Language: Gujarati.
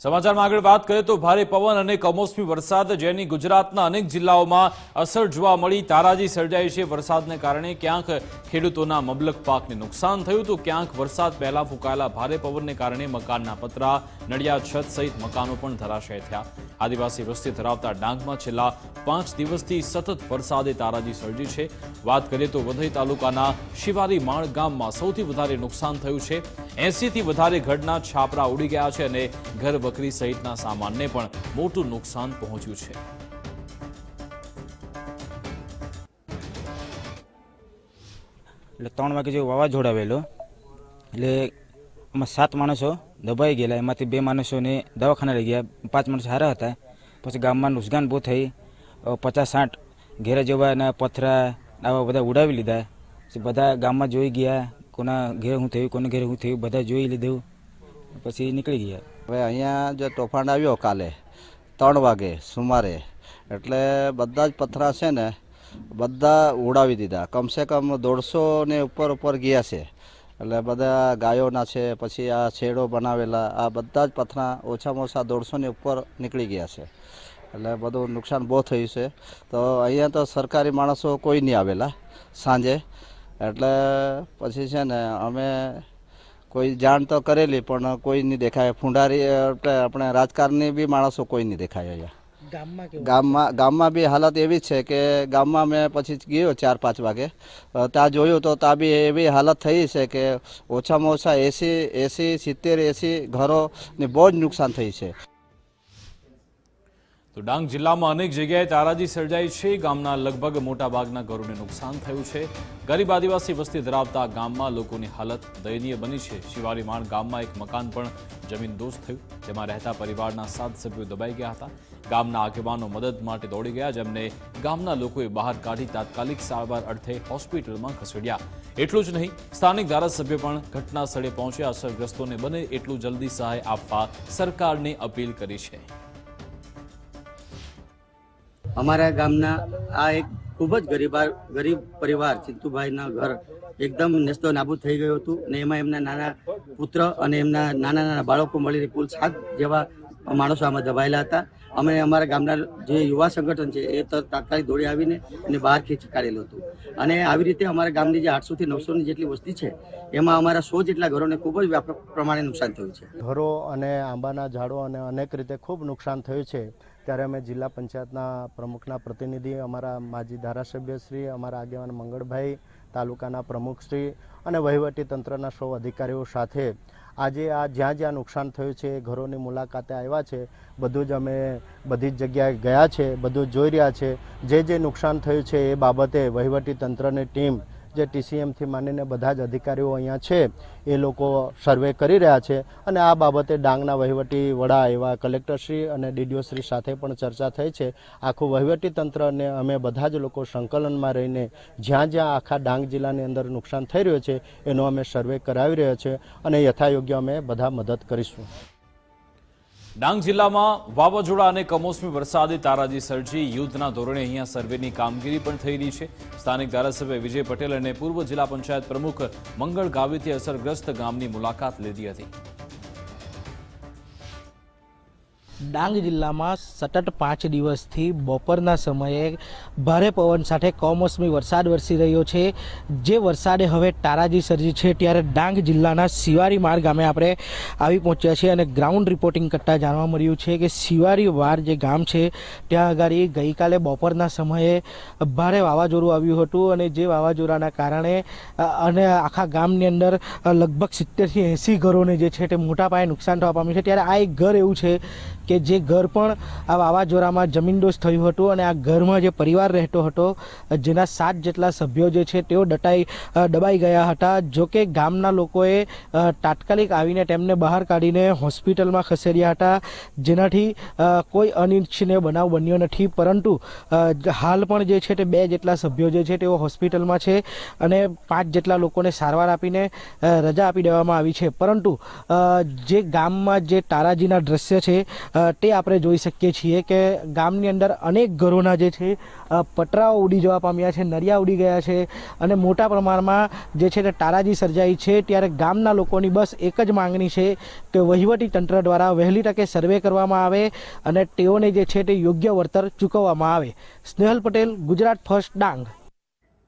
સમાચારમાં આગળ વાત કરીએ તો ભારે પવન અને કમોસમી વરસાદ, જેની ગુજરાતના અનેક જિલ્લાઓમાં અસર જોવા મળી. તારાજી સર્જાઈ છે વરસાદને કારણે. ક્યાંક ખેડૂતોના મબલક પાકને નુકસાન થયું તો ક્યાંક વરસાદ પહેલા ફૂંકાયેલા ભારે પવનને કારણે મકાનના પતરા નડિયાદ છત સહિત મકાનો પણ ધરાશય થયા. આદિવાસી વસ્તી ધરાવતા ડાંગમાં છેલ્લા પાંચ દિવસથી સતત વરસાદે તારાજી સર્જી છે. વાત કરીએ તો વધઈ તાલુકાના શિવારી માળ ગામમાં સૌથી વધારે નુકસાન થયું છે. એંસીથી વધારે ઘરના છાપરા ઉડી ગયા છે અને ઘર વકરી સહિતના સામાનને પણ મોટું નુકસાન પહોંચ્યું છે. એટલે ત્રણ વાગે જે વાવાઝોડા આવેલો. એટલે આમાં સાત માણસો દબાઈ ગયેલા. એમાંથી બે માણસોને દવાખાના લઈ ગયા. પાંચ માણસો સારા હતા. પછી ગામમાં નુકસાન બહુ થઈ. પચાસ સાઠ ઘેરા જેવાના પથરા આવા બધા ઉડાવી લીધા. પછી બધા ગામમાં જોઈ ગયા. કોના ઘેર હું થયું, કોને ઘેર હું થયું, બધા જોઈ લીધું. પછી નીકળી ગયા. હવે અહીંયા જે તોફાન આવ્યો કાલે, ત્રણ વાગે સુમારે, એટલે બધા જ પથરા છે ને, બધા ઉડાવી દીધા. કમસે કમ દોઢસો ને ઉપર ઉપર ગયા છે. એટલે બધા ગાયોના છે, પછી આ છેડો બનાવેલા, આ બધા જ પથરા ઓછામાં ઓછા દોઢસોની ઉપર નીકળી ગયા છે. એટલે બધું નુકસાન બહુ થયું છે. તો અહીંયા તો સરકારી માણસો કોઈ નહીં આવેલા સાંજે. એટલે પછી છે ને અમે કોઈ જાણ તો કરેલી, પણ કોઈ નહીં દેખાય. ફુંડારી આપણે રાજકારણની બી માણસો કોઈ નહીં દેખાય અહીંયા. ગામમાં ગામમાં બી હાલત એવી છે કે ગામમાં મેં પછી ગયો ચાર, પાંચ વાગે. ત્યાં જોયું તો ત્યાં બી એવી હાલત થઈ છે કે ઓછામાં ઓછા એસી એસી સિત્તેર એસી ઘરોને બહુ જ નુકસાન થઈ છે. તો ડાંગ જિલ્લામાં અનેક જગ્યાએ તારાજી સર્જાઈ છે. ગામના લગભગ મોટાભાગના ઘરોને નુકસાન થયું છે. ગરીબ આદિવાસી વસ્તી ધરાવતા ગામમાં લોકોની હાલત દયનીય બની છે. શિવારીમાળ ગામમાં એક મકાન પણ જમીનદોસ્ત થયું. જેમાં રહેતા પરિવારના સાત સભ્યો દબાઈ ગયા હતા. ગામના આગેવાનો મદદ માટે દોડી ગયા, જેમને ગામના લોકોએ બહાર કાઢી તાત્કાલિક સારવાર અર્થે હોસ્પિટલમાં ખસેડ્યા. એટલું જ નહીં, સ્થાનિક ધારાસભ્ય પણ ઘટના સ્થળે પહોંચ્યા. અસરગ્રસ્તોને બને એટલું જલ્દી સહાય આપવા સરકારને અપીલ કરી છે. અમારા ગામના આ એક ખૂબ જ ગરીબા ગરીબ પરિવાર ચિંતુભાઈના ઘર એકદમ નેસ્તો નાબૂદ થઈ ગયું હતું ને એમાં એમના નાના પુત્ર અને એમના નાના નાના બાળકો મળીને કુલ સાત જેવા માણસો આમાં દબાયેલા હતા. અમે અમારા ગામના જે યુવા સંગઠન છે એ તો તાત્કાલિક દોડી આવીને એને બહાર ખેંચી કાઢેલું હતું. અને આવી રીતે અમારા ગામની જે આઠસોથી નવસોની જેટલી વસ્તી છે, એમાં અમારા સો જેટલા ઘરોને ખૂબ જ વ્યાપક પ્રમાણે નુકસાન થયું છે. ઘરો અને આંબાના ઝાડો અને અનેક રીતે ખૂબ નુકસાન થયું છે. ત્યારે અમે જિલ્લા પંચાયતના પ્રમુખના પ્રતિનિધિ, અમારા માજી ધારાસભ્યશ્રી, અમારા આગેવાન મંગળભાઈ, તાલુકાના પ્રમુખશ્રી અને વહીવટી તંત્રના સૌ અધિકારીઓ સાથે આજે આ જ્યાં જ્યાં નુકસાન થયું છે, એ ઘરોની મુલાકાતે આવ્યા છે. બધું જ અમે બધી જ જગ્યાએ ગયા છે, બધું જોઈ રહ્યા છે. જે જે નુકસાન થયું છે, એ બાબતે વહીવટી તંત્રની ટીમ જે ટીસીએમથી માંડીને બધા જ અધિકારીઓ અહીંયા છે, એ લોકો સર્વે કરી રહ્યા છે. અને આ બાબતે ડાંગના વહીવટી વડા એવા કલેક્ટરશ્રી અને ડીડીઓશ્રી સાથે પણ ચર્ચા થઈ છે. આખું વહીવટી તંત્રને અમે બધા જ લોકો સંકલનમાં રહીને જ્યાં જ્યાં આખા ડાંગ જિલ્લાની અંદર નુકસાન થઈ રહ્યું છે, એનો અમે સર્વે કરાવી રહ્યા છે અને યથાયોગ્ય અમે બધા મદદ કરીશું. ડાંગ જિલ્લામાં વાવાઝોડા અને કમોસમી વરસાદે તારાજી સર્જી યુદ્ધના ધોરણે અહીંયા સર્વેની કામગીરી પણ થઈ રહી છે. સ્થાનિક ધારાસભ્ય વિજય પટેલ અને પૂર્વ જિલ્લા પંચાયત પ્રમુખ મંગળ ગાવિતે અસરગ્રસ્ત ગામની મુલાકાત લીધી હતી. ડાંગ જિલ્લામાં સતત પાંચ દિવસથી બપોરના સમયે ભારે પવન સાથે કમોસમી વરસાદ વરસી રહ્યો છે. જે વરસાદે હવે તારાજી સર્જી છે ત્યારે ડાંગ જિલ્લાના શિવારી માર્ગ ગામે આપણે આવી પહોંચ્યા છીએ અને ગ્રાઉન્ડ રિપોર્ટિંગ કરતાં જાણવા મળ્યું છે કે શિવારી વાર જે ગામ છે, ત્યાં આગળ ગઈકાલે બપોરના સમયે ભારે વાવાઝોડું આવ્યું હતું અને જે વાવાઝોડાના કારણે અને આખા ગામની અંદર લગભગ સિત્તેરથી એંસી ઘરોને જે છે તે મોટા પાયે નુકસાન થવા પામ્યું છે. ત્યારે આ એક ઘર એવું છે કે જે ઘર પણ આ વાવાઝોડામાં જમીનદોસ્ત થયું હતું અને આ ઘરમાં જે પરિવાર રહેતો હતો, જેના સાત જેટલા સભ્યો જે છે તેઓ દટાઈ દબાઈ ગયા હતા. જો કે ગામના લોકોએ તાત્કાલિક આવીને તેમને બહાર કાઢીને હોસ્પિટલમાં ખસેડ્યા હતા. જેનાથી કોઈ અનિચ્છનીય બનાવ બન્યો નથી. પરંતુ હાલ પણ જે છે તે બે જેટલા સભ્યો જે છે તેઓ હોસ્પિટલમાં છે અને પાંચ જેટલા લોકોને સારવાર આપીને રજા આપી દેવામાં આવી છે. પરંતુ જે ગામમાં જે તારાજીના દ્રશ્ય છે તે આપણે જોઈ શકીએ છીએ કે ગામની અંદર અનેક ઘરોના જે છે પટરાઓ ઉડી જવા પામ્યા છે નરિયા ઉડી ગયા છે અને મોટા પ્રમાણમાં જે છે તે તારાજી સર્જાઈ છે. ત્યારે ગામના લોકોની બસ એક જ માંગણી છે કે વહીવટી તંત્ર દ્વારા વહેલી તકે સર્વે કરવામાં આવે અને તેઓને જે છે તે યોગ્ય વળતર ચૂકવવામાં આવે. સ્નેહલ પટેલ, ગુજરાત ફર્સ્ટ ડાંગ.